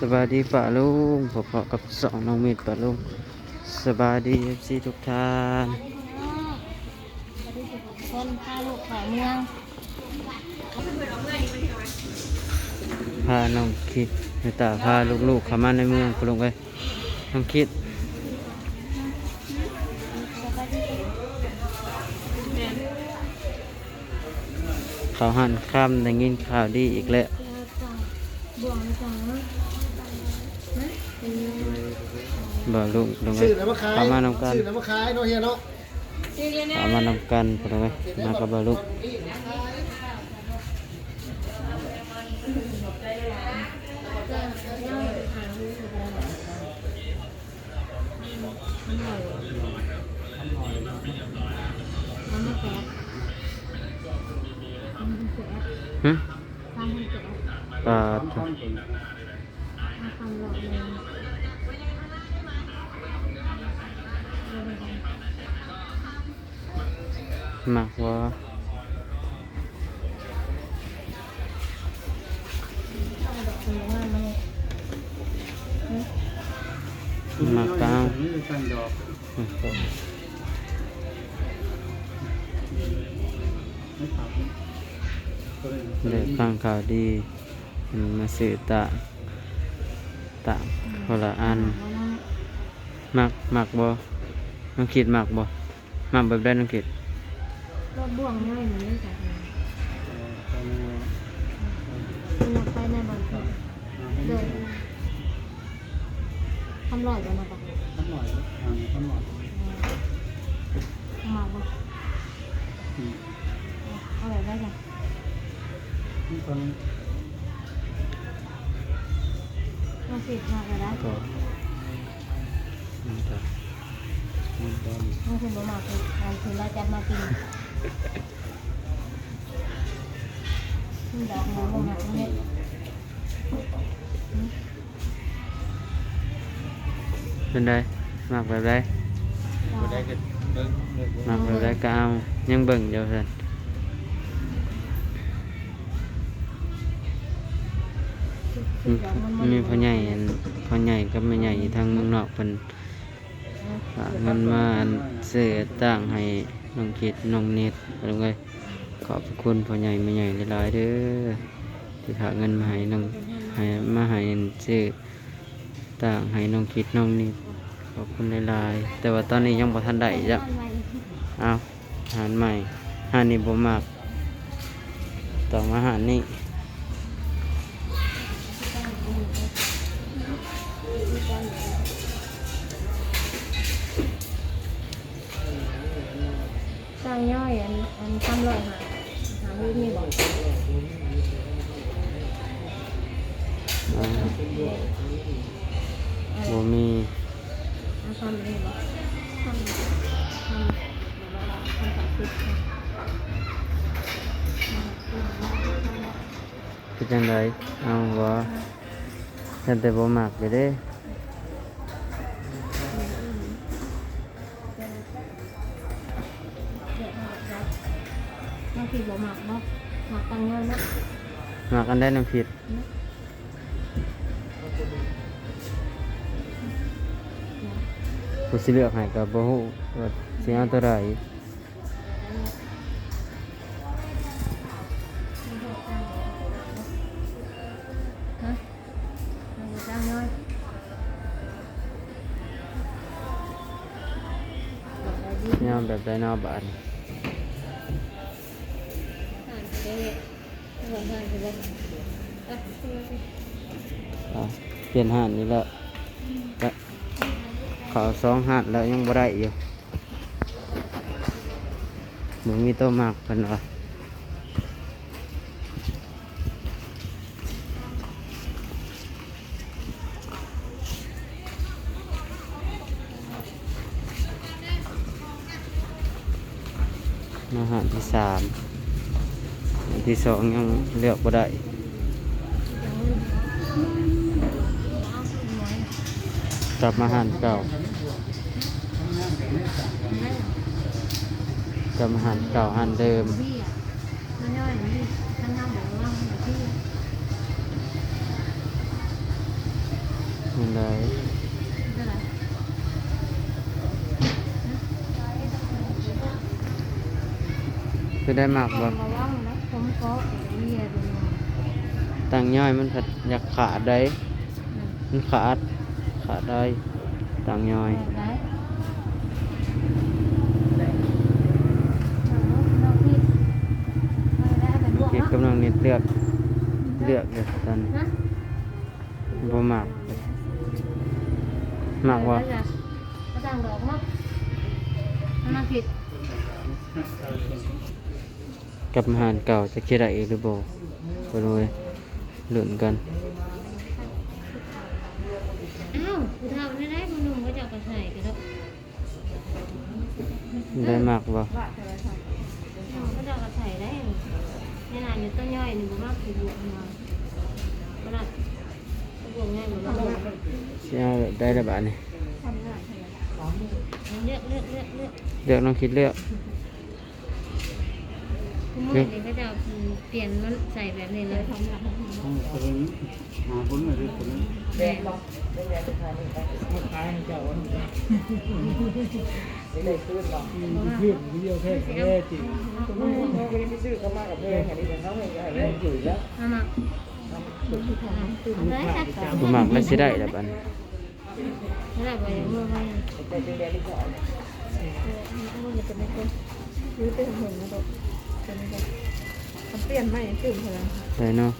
สบายดีป่าลุงพบกับสองน้องเมดป่าลุงสบายดีเอฟซีทุกท่านคนพาลูกเข้าเมืองพาน้องคิดในตาพาลูกๆเข้ามาในเมืองป่าลุงไปน้องคิดเขาหันข้ามได้ยินข่าวดีอีกแล้วบ่วงจัง บ่ลุงลุงไปซื้อแล้วมาขายเข้ามานำกันซื้อแล้วมาขายเนาะเฮียเนาะเข้ามานำกันป่าลุงไปมากับบ่ลุงมันไม่แก่มันไม่แก่หึทำให้แก่ปลา หมักว่าตาหมักกลางเด็กฟังข่าวดีมาสื่อตะตะคนละอันมักมักบ่น้องคิดมักบ่มักแบบได้น้องคิด รถบ่วงง่ายเหมือนกันมันไปในบอลเเลยทำลอยกันมาปะมาปะเอาแบบได้จ้ะมาสิมากันได้ก็มันจะมันจะมาสิบ่มาคืองานคือเราจัดมากิน ดอกหมูบ่มาเนี่ยเป็นไดมักแบบได้มักแบบได้ก็เอายังเบิ่งอยู่ซั่นมีมีพ่อใหญ่อันพ่อใหญ่กับแม่ใหญ่ทางเมืองนอกเพิ่นฝากเงินมาซื้อต่างให้ น้องคิดน้องเน็ตไปลงเลยขอบคุณพ่อใหญ่แม่ใหญ่หลายๆเด้อที่ฝากเงินมาให้น้องให้มาให้ซื้อต่างให้น้องคิดน้องเน็ตขอบคุณหลายๆแต่ว่าตอนนี้ยังบ่ทันได้จ้ะเอาอาหารใหม่อาหารนี้บ่มากต้องอาหารนี้างย่อยอันอันทำลอยหาหาวิธีบอกอ่าบ่มีเอาทำเองบอกทำทำทำกับติดค่ะเป็นจังไดเอาบ่ฉันแต่บ่มักเลยเด้ กอันได้น้ำผิดผู้สิเลือกให้กับบ่ฮู้ว่าสิเอาตัวใดฮะตังเงินยามแบบใดเนอบาดห่านไป เปลี่ยนห้านนี้แล้วเขาสองห้านแล้วยังบ่ได้อยู่บ่มีตัวมากเพิ่นว่ามาหารที่สาม ที่สองยังเลือกบ่ได้กลับมาหันเก่ากลับมาหันเก่าหันเดิมพี่อะมันย่อยนี่ท่านน้ำบอกว่าพี่นั่นได้เท่าไหร่คือได้หมักบ่ มาว่างนะผมก็เรียนตั้งย่อยมันผัดอยากขาดได้มันขาดขาดได้ตั้งย่อยได้เราพี่ได้เป็นพวกเก็บเนาะกำลังนิดเลือกเลือกเลยตอนนี้นะบ่หมักหมักว่าก็ต่างดอกเนาะมันผิด กับอาหารเก่าจะคิดได้อีกหรือบ่บ่รู้เลยหลุนกันอ้าวผู้เฒ่าได้ได้ผู้หนุ่มก็จะกระใส่กันแล้วได้หมักบ่ก็จะกระใส่ได้นี่นานอยู่ต้นย่อยนี่บ่มากสิบวกมาก็ได้บวกง่ายบ่มากสิเอาได้ระบาดนี่เลือกเลือกเลือกเลือกเลือกน้องคิดเลือก คุณมือนี่ก็จะเปลี่ยนมันใส่แบบนี้เลยทำหลังหาคนหน่อยดิคนนี้แดงมาขายให้เจ้าวันนี้ไม่ได้ซื้อหรอกเพื่อนวิดีโอแค่แค่จริงไม่ได้ซื้อเข้ามากับเพื่อนแค่นี้เขาไม่ได้ให้อยู่แล้วมามาเลยสักบ่หมักแล้วสิได้ระบาดนี่ไม่ได้ เมื่อไหร่แต่จริงๆที่เขามันจะเป็นคนซื้อเป็นหนนะดอกเป็นแบบมันเปลี่ยนใหม่ตื่นพลังได้เนาะ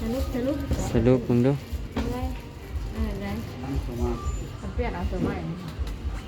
สรุปสรุปสรุปมึงดูอะไรอะไรเข้มันเปลี่ยนเอาเสื้อใหม่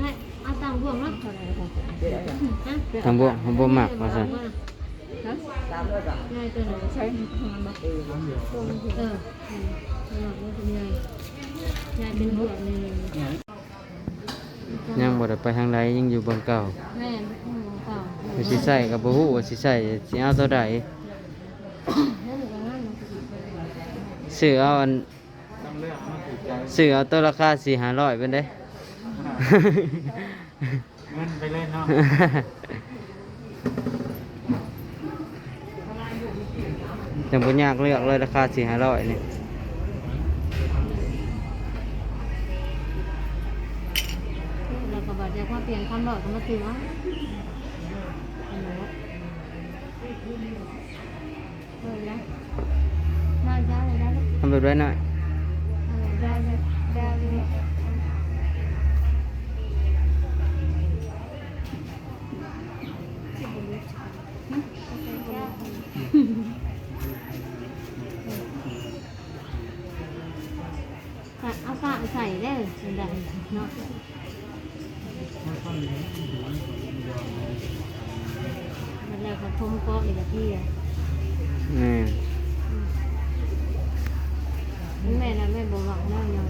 ไม่เอาตังบวกเนาะท่าไหร่ของผมเดี๋ยวอย่างฮะทำบ่ทำบ่หมักว่าซั่นนะตามเลยจ้ะง่ายตัวหนใช้ทางบักเออเดียวตัวมันคือเออหมักว่าเป็นไงยายเป็นบวกนี่เลยยังบ่ได้ไปทางใดยังอยู่บนเก่าแม่เก่า คือสิใส่ก็บ่ฮู้ว่าสิใส่สิเอาเท่าใดซื้อเอาอันต้องเลือกมาถูกใจซื้อเอาตัวราคา4-500เป็นได้เงินไปเล่นเนาะยังบ่ยากเลือกเลยราคา4-500นี่เราก็บอกจะว่าเปลี่ยนคำบอกก็มาถือว่าเอ ทำแบบไว้หน่อยเลยได้เลยเอากะใส่ได้เป็นได้เนาะ แล้วก็ทมก็อีกละที่อะแม่นแม่นะแม่บอกว่าแม่ยัง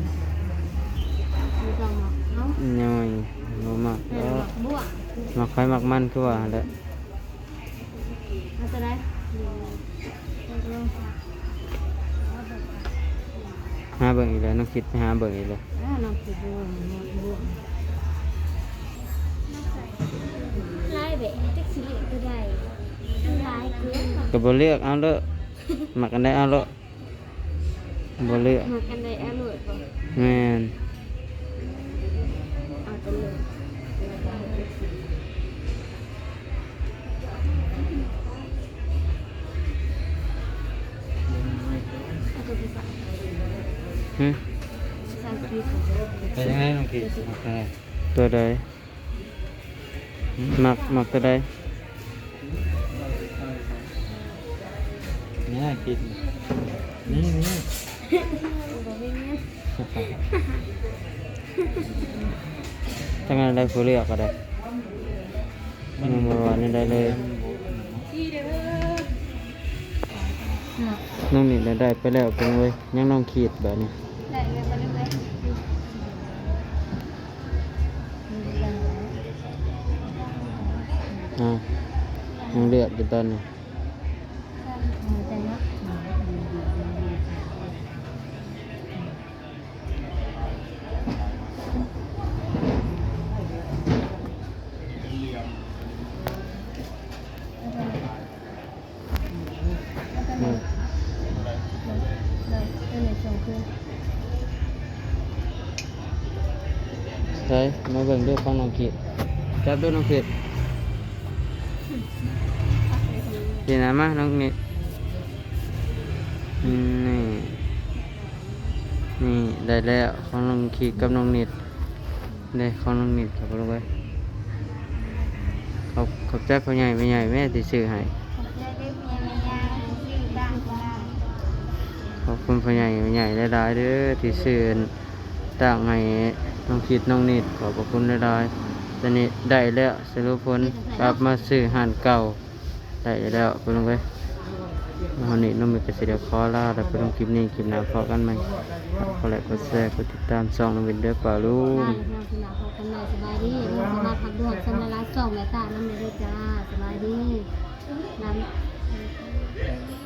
ไม่ต้องมาเนาะย่อยบ่มักแม่แล้วบอกบัวมักไฟมักมันคือว่าแหละเอาจะได้หาเบิ่งอีกแล้วน้องคิดไปหาเบิ่งอีกแล้วอ่าน้องคือบัวบัวล เกลือก็บ่เลือกเอาเลยมักอันใกมากันได้อร่อยป่ะแม่นเอาไปเลยเอาไปใส่หึใส่พริกเป็นยังไงน้องกีโอเคตัวใดมักมักตัวใดนี่กิน นี่นี่ถ้างั้นได้ผู้เลือกก็ได้มันบ่ว่านี่ได้เลยน้องนี่ได้ได้ไปแล้วเป็นเว้ยยังน้องขีดแบบนี้ได้เลยมาได้ไหมอ่ายังเลือกอยู่ตอนนี้ เลยเป็นในช่วงคือช่มาเบิ่งด้วยฟังน้องขีดจับด้วยน้องขีดดีนะมาน้องนิดนี่ นี่ได้แล้วของน้องขีดกับน้องนิดได้ของน้องนิดครับลูกเอ้ยขอบขอบใจพ่อใหญ่แม่ใหญ่แม่ที่ซื้อให้ อบคุณพ่อใหญ่ใหญ่หลายๆเด้อที่ซื้อต่างให้น้องคิดน้องนิดขอบพระคุณหลายๆตอนนี้ได้แล้วสรุปผลกลับมาซื้อหานเก่าได้แล้วเพิ่นลงไปวันนี้น้องมีกระเสียขอลาแล้วไปลงคลิปนี้คลิปหน้าพอกันไหมขอไลค์กดแชร์กดติดตามช่องน้องวินเด้อป่าลุงได้เราคุณอาพอกันใหม่สบายดีเราสามารถพักด่วนสำหรับร้านส่งและตาน้ำเลยด้วยจ้าสบายดีน้ำ